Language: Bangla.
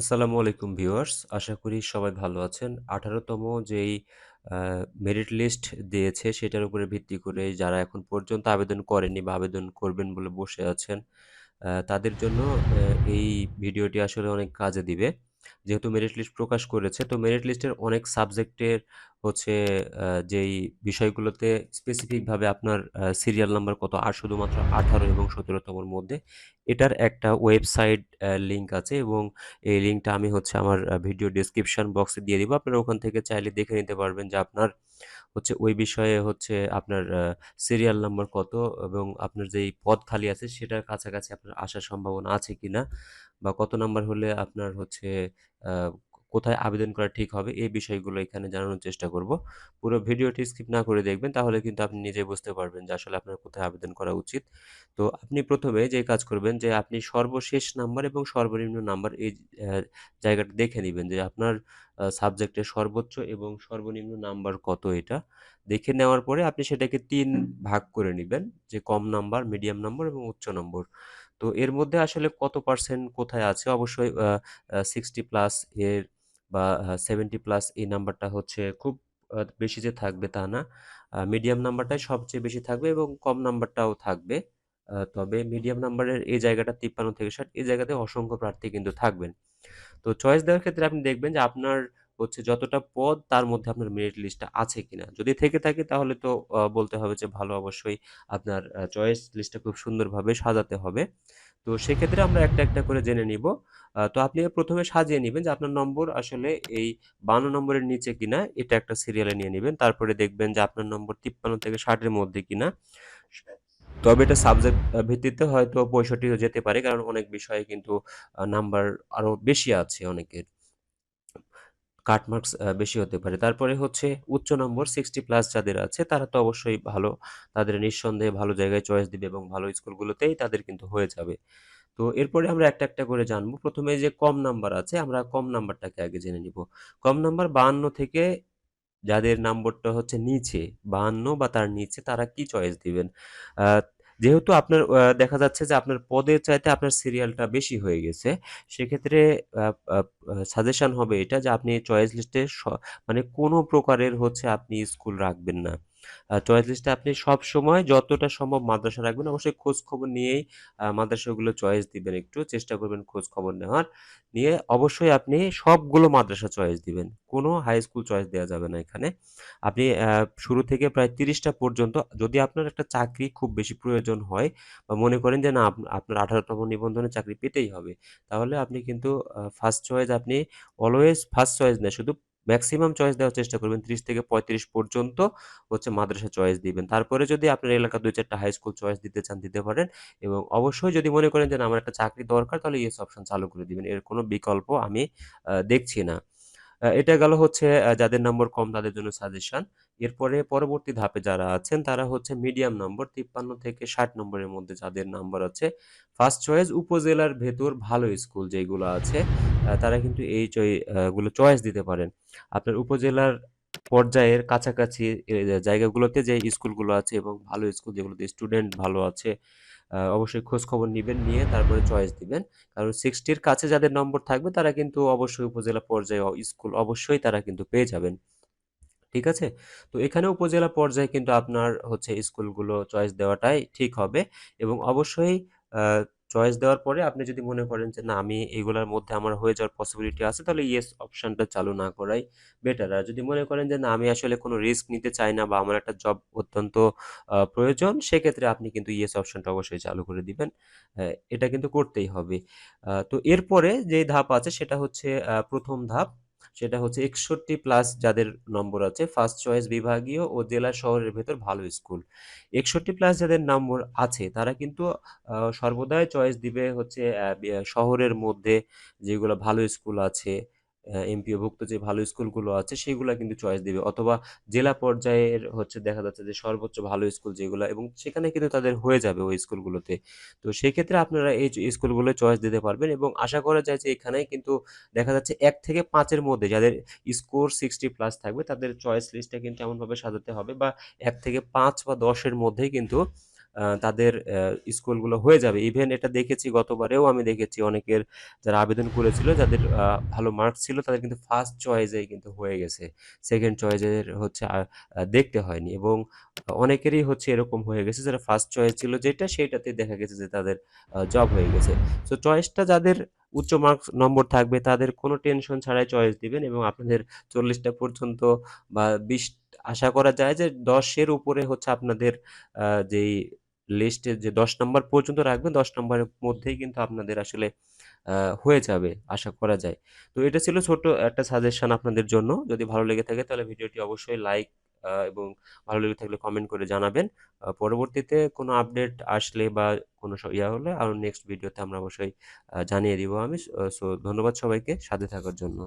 আসসালামু আলাইকুম ভিউয়ার্স। আশা করি সবাই ভালো আছেন। আঠারোতম যেই মেরিট লিস্ট দিয়েছে সেটার উপরে ভিত্তি করে যারা এখন পর্যন্ত আবেদন করেনি বা আবেদন করবেন বলে বসে আছেন, তাদের জন্য এই ভিডিওটি আসলে অনেক কাজে দিবে। যেহেতু মেরিট লিস্ট প্রকাশ করেছে, তো মেরিট লিস্টের অনেক সাবজেক্টের হচ্ছে যেই বিষয়গুলোতে স্পেসিফিকভাবে আপনার সিরিয়াল নাম্বার কত আর শুধুমাত্র ১৮ এবং সতেরোতমর মধ্যে এটার একটা ওয়েবসাইট লিংক আছে এবং এই লিঙ্কটা আমি হচ্ছে আমার ভিডিও ডেসক্রিপশন বক্সে দিয়ে দিব। আপনারা ওখান থেকে চাইলে দেখে নিতে পারবেন যে আপনার হচ্ছে ওই বিষয়ে হচ্ছে আপনার সিরিয়াল নাম্বার কত এবং আপনার যেই পদ খালি আছে সেটার কাছাকাছি আপনার আসার সম্ভাবনা আছে কিনা বা কত নাম্বার হলে আপনার হচ্ছে কোথায় আবেদন করা ঠিক হবে এই বিষয়গুলো এখানে জানানোর চেষ্টা করব। পুরো ভিডিওটি স্কিপ না করে দেখবেন তাহলে কিন্তু আপনি নিজেই বুঝতে পারবেন যে আসলে আপনার কোথায় আবেদন করা উচিত। তো আপনি ১ম এ যে কাজ করবেন যে আপনি সর্বশেষ নাম্বার এবং সর্বনিম্ন নাম্বার এই জায়গাটা দেখে নিবেন যে আপনার আ সাবজেক্টের সর্বোচ্চ এবং সর্বনিম্ন নাম্বার কত এটা। দেখে নেওয়ার পরে আপনি সেটাকে তিন ভাগ করে নেবেন যে কম নাম্বার, মিডিয়াম নাম্বার এবং উচ্চ নম্বর। তো এর মধ্যে আসলে কত পার্সেন্ট কোথায় আছে অবশ্যই 60 প্লাস এর বা সেভেন্টি প্লাস এই নাম্বারটা হচ্ছে খুব বেশি যে থাকবে তা না। মিডিয়াম নাম্বারটাই সবচেয়ে বেশি থাকবে এবং কম নাম্বারটাও থাকবে। তবে মিডিয়াম নাম্বারের এই জায়গাটা ৫৩ থেকে ৬০ এই জায়গাতে অসংখ্য প্রার্থী কিন্তু থাকবেন। তো চয়েস দেওয়ার ক্ষেত্রে আপনি দেখবেন যে আপনার হচ্ছে যতটা পদ তার মধ্যে আপনার মেরিট লিস্টটা আছে কিনা। যদি থেকে থাকে তাহলে তো বলতে হবে যে ভালো অবশ্যই আপনার চয়েস লিস্টটা খুব সুন্দরভাবে সাজাতে হবে। তো সেক্ষেত্রে আমরা একটা, একটা করে জেনে নিব। তো আপনি প্রথমে সাজিয়ে নিবেন যে আপনার নম্বর আসলে এই ৫২ নম্বরের নিচে কিনা এটা একটা সিরিয়ালে নিয়ে নিবেন। তারপরে দেখবেন যে আপনার নম্বর ৫৩ থেকে ৬০ এর মধ্যে কিনা। তবে এটা সাবজেক্ট ভিত্তিতে হয়তো ৬৫ ও যেতে পারে। কারণ অনেক বিষয়ে কিন্তু নাম্বার আরও বেশি আছে অনেকের। কাট মার্কস বেশি হতে পারে। তারপরে হচ্ছে উচ্চ নম্বর 60 প্লাস যাদের আছে তারা তো অবশ্যই ভালো। তাদের নিঃসন্দেহে ভালো জায়গায় চয়েস দিবে এবং ভালো স্কুলগুলোতেই তাদের কিন্তু হয়ে যাবে। তো এরপরে আমরা একটা, একটা করে জানব। ১ম এ যে কম নাম্বার আছে আমরা কম নাম্বারটাকে আগে জেনে নিব। কম নাম্বার ৫২ থেকে যাদের নাম্বারটা হচ্ছে নিচে ৫২ বা তার নিচে তারা কি চয়েস দিবেন? যেহেতু আপনার দেখা যাচ্ছে যে আপনার পদের চাইতে আপনার সিরিয়ালটা বেশি হয়ে গেছে। সেক্ষেত্রে সাজেশন হবে এটা যে আপনি চয়েস লিস্টে মানে কোনো প্রকারের হচ্ছে আপনি স্কুল রাখবেন না। চয়েস লিস্টে আপনি সবসময় যতটা সম্ভব মাদ্রাসা রাখবেন। অবশ্যই খোঁজ খবর নিয়েই মাদ্রাসাগুলো চয়েস দিবেন একটু। চেষ্টা করবেন খোঁজ খবর নেওয়ার। নিয়ে অবশ্যই আপনি সবগুলো মাদ্রাসা চয়েস দিবেন। কোনো হাই স্কুল চয়েস দেওয়া যাবে না এখানে। আপনি শুরু থেকে প্রায় তিরিশটা পর্যন্ত যদি আপনার একটা চাকরি খুব বেশি প্রয়োজন হয় বা মনে করেন যে, না আপনার ১৮ তম নিবন্ধনে চাকরি পেতেই হবে। তাহলে আপনি কিন্তু ফার্স্ট চয়েস আপনি অলওয়েজ ফার্স্ট চয়েস না শুধু মেক্সিমাম চয়েস দেওয়ার চেষ্টা করবেন ৩০ থেকে ৩৫ পর্যন্ত হচ্ছে মাদ্রাসা চয়েস দিবেন। তারপরে যদি আপনার এলাকার দুই চারটা হাই স্কুল চয়েস দিতে চান, দিতে পারেন এবং অবশ্যই যদি মনে করেন যে আমার একটা চাকরি দরকার, তাহলে ইয়েস অপশন চালু করে দিবেন। এর কোনো বিকল্প আমি দেখছি না। এটা গেল হচ্ছে যাদের নম্বর কম, তাদের জন্য সাজেশন। এরপরে পরবর্তী ধাপে যারা আছেন, তারা হচ্ছে মিডিয়াম নম্বর ৫৩ থেকে ৬০ নম্বরের মধ্যে যাদের নাম্বার আছে। ফার্স্ট চয়েস উপজেলার ভেতর ভালো স্কুল যেগুলো আছে তারা কিন্তু এই গুলো চয়েস দিতে পারেন। আপনার উপজেলার পর্যায়ের কাছাকাছি জায়গাগুলোতে যে স্কুলগুলো আছে এবং ভালো স্কুল যেগুলোতে স্টুডেন্ট ভালো আছে অবশ্যই খোঁজ খবর নিবেন, নিয়ে তারপরে চয়েস দিবেন। কারণ সিক্সটির কাছে যাদের নম্বর থাকবে তারা কিন্তু অবশ্যই উপজেলা পর্যায়ে স্কুল অবশ্যই তারা কিন্তু পেয়ে যাবেন। ঠিক আছে? তো এখানে উপজেলা পর্যায়ে কিন্তু আপনার হচ্ছে স্কুলগুলো চয়েস দেওয়াটাই ঠিক হবে এবং অবশ্যই চয়েস দেওয়ার পরে আপনি যদি মনে করেন যে, না, আমি এগুলোর মধ্যে আমার হয়ে যাওয়ার পসিবিলিটি আছে, তাহলে ইয়েস অপশনটা চালু না করাই বেটার। আর যদি মনে করেন যে, না, আমি আসলে কোনো রিস্ক নিতে চাই না বা আমার একটা জব অত্যন্ত প্রয়োজন, সেক্ষেত্রে আপনি কিন্তু ইয়েস অপশানটা অবশ্যই চালু করে দিবেন। এটা কিন্তু করতেই হবে। তো এরপরে যে ধাপ আছে সেটা হচ্ছে প্রথম ধাপ। সেটা হচ্ছে ৬১ প্লাস যাদের নম্বর আছে ফার্স্ট চয়েস বিভাগীয় ও জেলা শহরের ভেতর ভালো স্কুল। ৬১ প্লাস যাদের নম্বর আছে তারা কিন্তু সর্বদাই চয়েস দিবে হচ্ছে শহরের মধ্যে যেগুলো ভালো স্কুল আছে, এমপিওভুক্ত যে ভালো স্কুলগুলো আছে, সেগুলো কিন্তু চয়েস দিবে। অথবা জেলা পর্যায়ের হচ্ছে দেখা যাচ্ছে যে সর্বোচ্চ ভালো স্কুল যেগুলো, এবং সেখানে কিন্তু তাদের হয়ে যাবে ওই স্কুলগুলোতে। তো সেক্ষেত্রে আপনারা এই স্কুলগুলো চয়েস দিতে পারবেন এবং আশা করা যায় যে এখানেই কিন্তু দেখা যাচ্ছে ১ থেকে ৫ এর মধ্যে যাদের স্কোর 60 প্লাস থাকবে, তাদের চয়েস লিস্টটা কিন্তু এমনভাবে সাজাতে হবে বা ১ থেকে ৫ বা ১০ এর মধ্যেই কিন্তু তাদের স্কুলগুলো হয়ে যাবে। ইভেন এটা দেখেছি, গতবারেও আমি দেখেছি অনেকের যারা আবেদন করেছিল, যাদের ভালো মার্কস ছিল, তাদের কিন্তু ফার্স্ট চয়েসেই কিন্তু হয়ে গেছে। সেকেন্ড চয়েসের হচ্ছে দেখতে হয়নি এবং অনেকেরই হচ্ছে এরকম হয়ে গেছে যারা ফার্স্ট চয়েস ছিল যেটা সেটাতেই দেখা গেছে যে তাদের জব হয়ে গেছে। সো চয়েসটা যাদের উচ্চ মার্কস নম্বর থাকবে, তাদের কোনো টেনশন ছাড়াই চয়েস দিবেন এবং আপনাদের চল্লিশটা পর্যন্ত বা ২০ আশা করা যায় যে দশের উপরে হচ্ছে আপনাদের যেই লিস্টে যে ১০ নাম্বার পর্যন্ত রাখবেন, দশ নম্বরের মধ্যেই কিন্তু আপনাদের আসলে হয়ে যাবে, আশা করা যায়। তো এটা ছিল ছোট্ট একটা সাজেশন আপনাদের জন্য। যদি ভালো লেগে থাকে তাহলে ভিডিওটি অবশ্যই লাইক এবং ভালো লেগে থাকলে কমেন্ট করে জানাবেন। পরবর্তীতে কোনো আপডেট আসলে বা কোনো ইয়া হলে আরও নেক্সট ভিডিওতে আমরা অবশ্যই জানিয়ে দিব আমি। সো ধন্যবাদ সবাইকে সাথে থাকার জন্য।